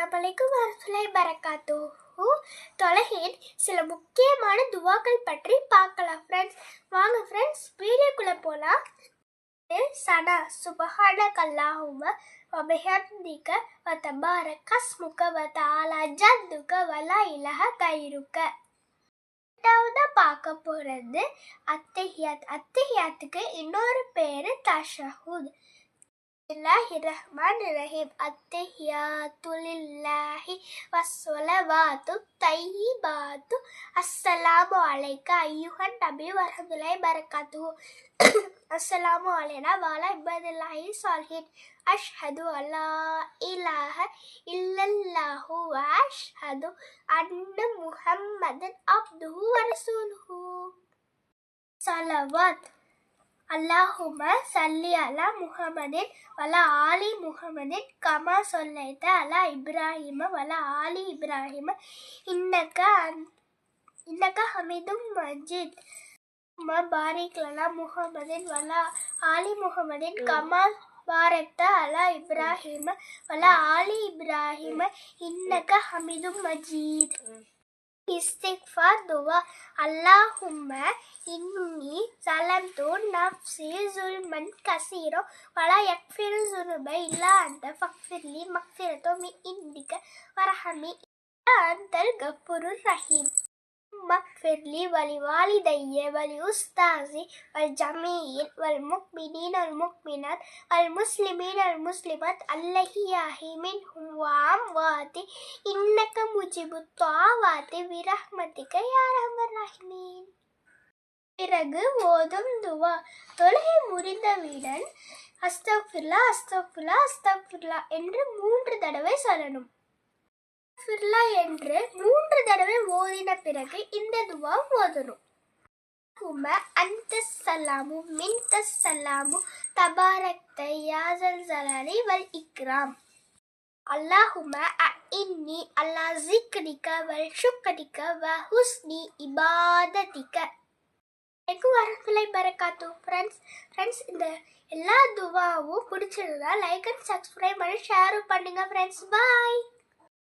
அஸ்ஸலாமு அலைக்கும் வரஹ்மத்துல்லாஹி பரக்காத்துஹு. தொலகின் சில முக்கியமான துவாக்கள் பற்றி பார்க்கலாம் ஃப்ரெண்ட்ஸ் வாங்க ஃப்ரெண்ட்ஸ் வீடியோக்குள்ளே போகலாம் சனா சுபஹான கல்லாஹும வபிஹம்திக வ தபாரக ஸ்முக வ தஆலா ஜத்துக வலா லா இலஹ கைருக்க ரெண்டாவதா பார்க்க போகிறது அத்தஹியாத். அத்தஹியாத்துக்கு இன்னொரு பேர் தஷஹுத். பிஸ்மில்லாஹி ரஹ்மான் ரஹீம் அத்தஹியாத்து லில்லாஹி வஸ்ஸலவாத்து தையிபாத்து அஸ்ஸலாமு அலைக்க ஐயுஹன் நபி வரஹ்மத்துல்லாஹி பரக்காத்துஹு அஸ்ஸலாமு அலைனா வாலா இபாதில்லாஹி சாலிஹின் அஷ்ஹது அல்லா இலாஹ இல்லல்லாஹு வ அஷ்ஹது அன்ன முஹம்மதன் அப்துஹு வ ரசூலுஹு சலவாத் அல்லாஹும சல்லி அலா முகமதின் வல ஆலி முகமதின் கமா சொல்லைத்த அலா இப்ராஹிம வல ஆலி இப்ராஹிம. இன்னக்க இன்னக்க ஹமீதும் மஜித் ம முகமதின் வல ஆலி முகமதின் கமா பாரக்த அலா இப்ராஹிம வல ஆலி இப்ராஹிம. இன்னக்க ஹமீதும் மஜீத். இஸ்திக்ஃபார் துவா அல்லாஹும்ம இன்னி சலம்து நஃப்ஸி ஜுல்மன் கசீரோ வலா யக்ஃபிரு ஜுனுப இல்லா அந்த ஃபக்ஃபிர்லி மக்ஃபிரத்தோ மின் இந்திக வரஹமி அந்தல் கஃபுருர் ரஹீம் مغفر لي ولوالدي ولأستاذي والجميع والمؤمنين والمؤمنات والمسلمين والمسلمات الأحياء منهم وأموات إنك مجيب الدعوات برحمتك يا أرحم الراحمين பிறகு ஓதும் துவா தொழுகை முடிந்தவுடன் அஸ்தஃபிர்லா அஸ்தஃபிர்லா அஸ்தஃபிர்லா என்று மூன்று தடவை சொல்லணும் ஃபிர்லா என்று மூன்று தடவை ஓதின பிறகு இந்த துவா ஓதணும். ஹும அந்த சலாமு மின் சலாமு தபாரக்த யாசல் சலாலி வல் இக்ராம். அல்லாஹும இன்னி அல்லா ஜிக்ரிக வல் ஷுக்கரிக வ ஹுஸ்னி இபாததிக. எனக்கு வரப்பில்லை பரக்காத்து ஃப்ரெண்ட்ஸ் ஃப்ரெண்ட்ஸ் இந்த எல்லா துவாவும் பிடிச்சிருந்தா லைக் அண்ட் சப்ஸ்கிரைப் பண்ணி ஷேரும் பண்ணுங்க ஃப்ரெண்ட்ஸ் பாய்